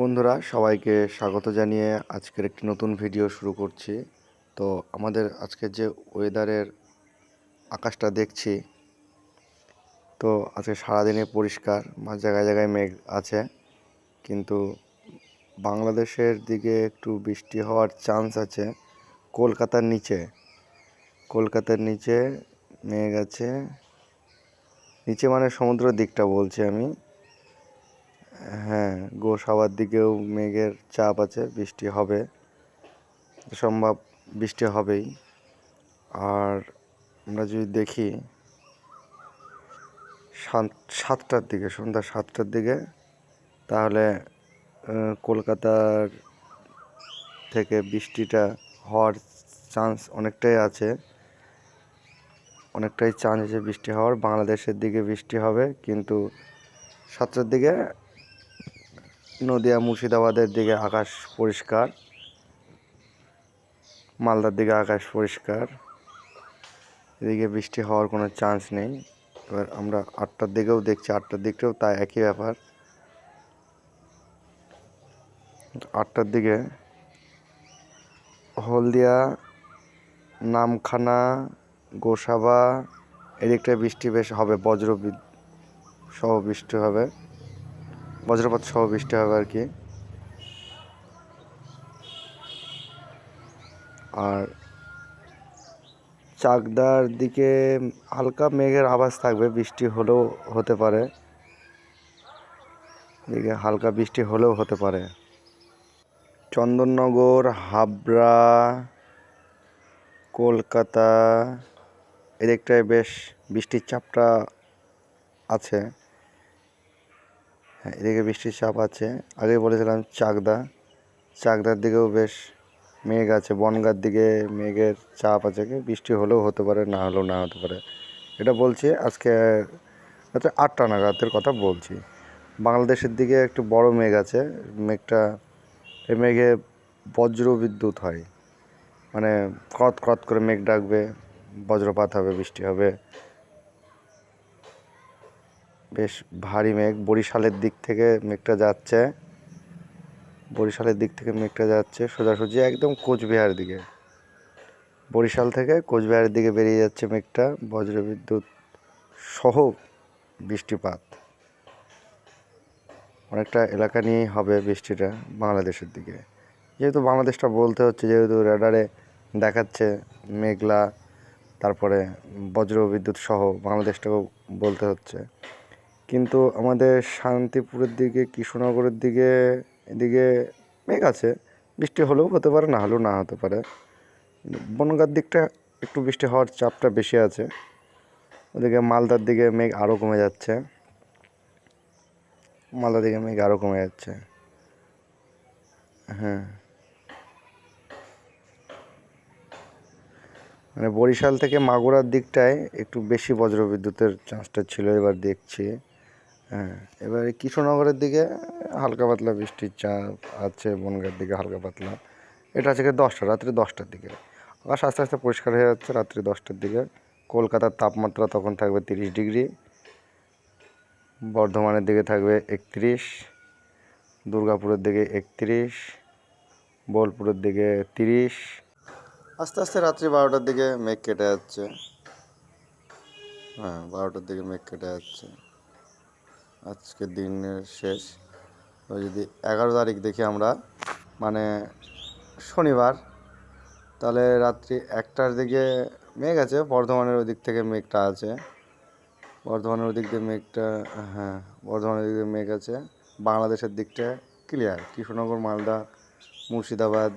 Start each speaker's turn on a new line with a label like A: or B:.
A: বন্ধুরা, সবাইকে স্বাগত জানিয়ে আজকের একটি নতুন ভিডিও শুরু করছি। তো আমাদের আজকের যে ওয়েদারের আকাশটা দেখছি, তো আজকে সারাদিনে পরিষ্কার, মাঝ জায়গায় জায়গায় মেঘ আছে। কিন্তু বাংলাদেশের দিকে একটু বৃষ্টি হওয়ার চান্স আছে। কলকাতার নিচে কলকাতার নিচে মেঘ আছে। নিচে মানে সমুদ্র দিকটা বলছি আমি। হ্যাঁ গোসাবার দিকেও মেঘের চাপ আছে, বৃষ্টি হবে। সম্ভব বৃষ্টি হবেই। আর আমরা যদি দেখি, সাত- সাতটার দিকে, সন্ধ্যা সাতটার দিকে, তাহলে কলকাতার থেকে বৃষ্টিটা হওয়ার চান্স অনেকটাই আছে। অনেকটাই চান্স আছে বৃষ্টি হওয়ার। বাংলাদেশের দিকে বৃষ্টি হবে, কিন্তু সাতটার দিকে নদিয়া মুর্শিদাবাদের দিকে আকাশ পরিষ্কার, মালদার দিকে আকাশ পরিষ্কার। এদিকে বৃষ্টি হওয়ার কোনো চান্স নেই। এবার আমরা আটটার দিকেও দেখছি, আটটার দিকটাও তাই একই ব্যাপার। আটটার দিকে হলদিয়া, নামখানা, গোসাবা, এদিকটায় বৃষ্টি বেশ হবে বজ্র বিদ- সহ বৃষ্টি হবে। বজ্রপাত সহ বৃষ্টি হবে আর কি। আর চাকদার দিকে হালকা মেঘের আভাস থাকবে, বৃষ্টি হলেও হতে পারে। এদিকে হালকা বৃষ্টি হলেও হতে পারে। চন্দননগর, হাবড়া, কলকাতা, এদিকটায় বেশ বৃষ্টির চাপটা আছে। হ্যাঁ এদিকে বৃষ্টির চাপ আছে। আগে বলেছিলাম চাকদা। চাকদার দিকেও বেশ মেঘ আছে, বনগার দিকে মেঘের চাপ আছে। কি বৃষ্টি হলেও হতে পারে, না হলেও না হতে পারে। এটা বলছি, আজকে রাত্রে আটটা নাগাদের কথা বলছি। বাংলাদেশের দিকে একটু বড় মেঘ আছে। মেঘটা, এই মেঘে বজ্র বিদ্যুৎ হয়। মানে কত কত করে মেঘ ডাকবে, বজ্রপাত হবে, বৃষ্টি হবে। বেশ ভারী মেঘ। বরিশালের দিক থেকে মেঘটা যাচ্ছে। বরিশালের দিক থেকে মেঘটা যাচ্ছে সোজাসুজি একদম কোচবিহার দিকে। বরিশাল থেকে কোচবিহারের দিকে বেরিয়ে যাচ্ছে মেঘটা। বজ্রবিদ্যুৎ সহ বৃষ্টিপাত। অনেকটা এলাকা নিয়েই হবে বৃষ্টিটা বাংলাদেশের দিকে। যেহেতু বাংলাদেশটা বলতে হচ্ছে, যেহেতু রেডারে দেখাচ্ছে মেঘলা, তারপরে বজ্র বিদ্যুৎ সহ বাংলাদেশটাকেও বলতে হচ্ছে। কিন্তু আমাদের শান্তিপুরের দিকে, কৃষ্ণনগরের দিকে, এদিকে মেঘ আছে। বৃষ্টি হলেও হতে পারে, না হলেও না হতে পারে। বনগার দিকটা একটু বৃষ্টি হওয়ার চাপটা বেশি আছে। ওদিকে মালদার দিকে মেঘ আরও কমে যাচ্ছে। মালদার দিকে মেঘ আরও কমে যাচ্ছে। হ্যাঁ। মানে বরিশাল থেকে মাগুরার দিকটায় একটু বেশি বজ্রবিদ্যুতের চান্সটা ছিল, এবার দেখছি। হ্যাঁ। এবারে কৃষ্ণনগরের দিকে হালকা পাতলা বৃষ্টির চাপ আছে বনগার দিকে হালকা পাতলা। এটা আছে দশটা রাত্রি দশটার দিকে। আকাশ আস্তে আস্তে পরিষ্কার হয়ে যাচ্ছে রাত্রি দশটার দিকে। কলকাতার তাপমাত্রা তখন থাকবে তিরিশ ডিগ্রি বর্ধমানের দিকে থাকবে একত্রিশ দুর্গাপুরের দিকে একত্রিশ বোলপুরের দিকে তিরিশ। আস্তে আস্তে রাত্রি বারোটার দিকে মেঘ কেটে যাচ্ছে। হ্যাঁ বারোটার দিকে মেঘ কেটে যাচ্ছে। আজকের দিনের শেষ। তো যদি এগারো তারিখ দেখি আমরা মানে শনিবার, তাহলে রাত্রি একটার দিকে মেঘ আছে, বর্ধমানের ওদিক থেকে মেঘটা আছে। বর্ধমানের ওদিক দিয়ে মেঘটা হ্যাঁ বর্ধমানের দিক দিয়ে মেঘ আছে। বাংলাদেশের দিকটা ক্লিয়ার কৃষ্ণনগর, মালদা, মুর্শিদাবাদ